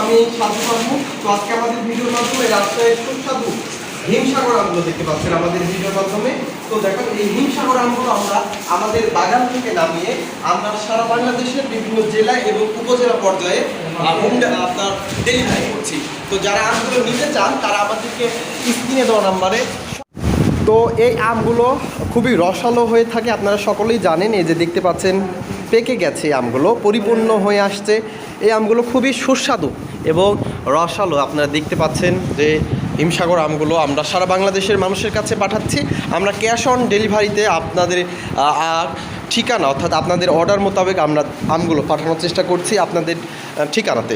আমি সাধু সাধু। তো আজকে আমাদের ভিডিওর মাধ্যমে রাজশাহীর সুস্বাদু হিমসাগর আমগুলো দেখতে পাচ্ছেন আমাদের ভিডিওর মাধ্যমে। তো দেখেন, এই হিমসাগর আমগুলো আমরা আমাদের বাগান থেকে নামিয়ে আমরা সারা বাংলাদেশের বিভিন্ন জেলা এবং উপজেলা পর্যায়ে আপনার ডেলিভারি করছি। তো যারা আমগুলো নিতে চান, তারা আমাদেরকে স্ক্রিনে দেওয়া নাম্বারে। তো এই আমগুলো খুবই রসালো হয়ে থাকে, আপনারা সকলেই জানেন। এই যে দেখতে পাচ্ছেন পেকে গেছে আমগুলো পরিপূর্ণ হয়ে আসছে। এই আমগুলো খুবই সুস্বাদু এবং রসালো। আপনারা দেখতে পাচ্ছেন যে হিমসাগর আমগুলো আমরা সারা বাংলাদেশের মানুষের কাছে পাঠাচ্ছি। আমরা ক্যাশ অন ডেলিভারিতে আপনাদের আহ, ঠিকানা অর্থাৎ আপনাদের অর্ডার মোতাবেক আমরা আমগুলো পাঠানোর চেষ্টা করছি আপনাদের ঠিকানাতে।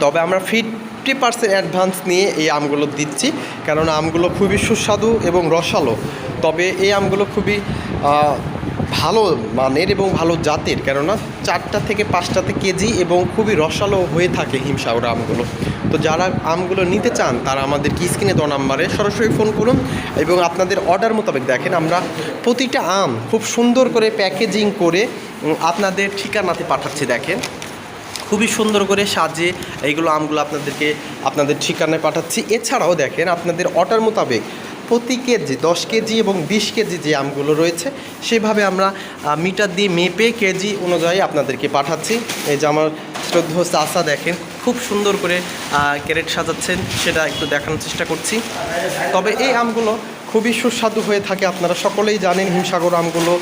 তবে আমরা ফিফটি পার্সেন্ট অ্যাডভান্স নিয়ে এই আমগুলো দিচ্ছি কেননা আমগুলো খুবই সুস্বাদু এবং রসালো। তবে এই আমগুলো খুবই ভালো মানের এবং ভালো জাতের, কেননা চারটা থেকে পাঁচটাতে কেজি এবং খুবই রসালো হয়ে থাকে হিমসাগর আমগুলো। তো যারা আমগুলো নিতে চান, তারা আমাদের কি স্ক্রিনে দেওয়া নাম্বারে সরাসরি ফোন করুন এবং আপনাদের অর্ডার মোতাবেক দেখেন আমরা প্রতিটা আম খুব সুন্দর করে প্যাকেজিং করে আপনাদের ঠিকানাতে পাঠাচ্ছি, দেখেন। খুবই সুন্দর করে সাজিয়ে এইগুলো আমগুলো আপনাদেরকে, আপনাদের ঠিকানায় পাঠাচ্ছি। এছাড়াও দেখেন আপনাদের অর্ডার মোতাবেক প্রতি কেজি, দশ কেজি এবং বিশ কেজি যে আমগুলো রয়েছে, সেভাবে আমরা মিটার দিয়ে মেপে কেজি অনুযায়ী আপনাদেরকে পাঠাচ্ছি। এই যে আমার শ্রদ্ধ চাষা দেখেন, খুব সুন্দর করে ক্যারেট সাজাচ্ছেন, সেটা একটু দেখানোর চেষ্টা করছি। তবে এই আমগুলো খুবই সুস্বাদু হয়ে থাকে, আপনারা সকলেই জানেন হিমসাগর আমগুলো।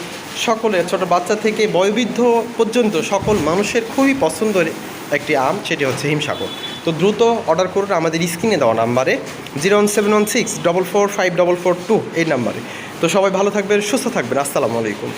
সকলের, ছোট বাচ্চা থেকে বয়োবৃদ্ধ পর্যন্ত সকল মানুষের খুবই পছন্দের একটি আম, সেটি হচ্ছে হিমসাগর। তো দ্রুত অর্ডার করুন আমাদের স্ক্রিনে দেওয়া নাম্বারে zero one seven one six double four five double four two এই নাম্বারে। তো সবাই ভালো থাকবেন, সুস্থ থাকবেন, আসসালামু আলাইকুম।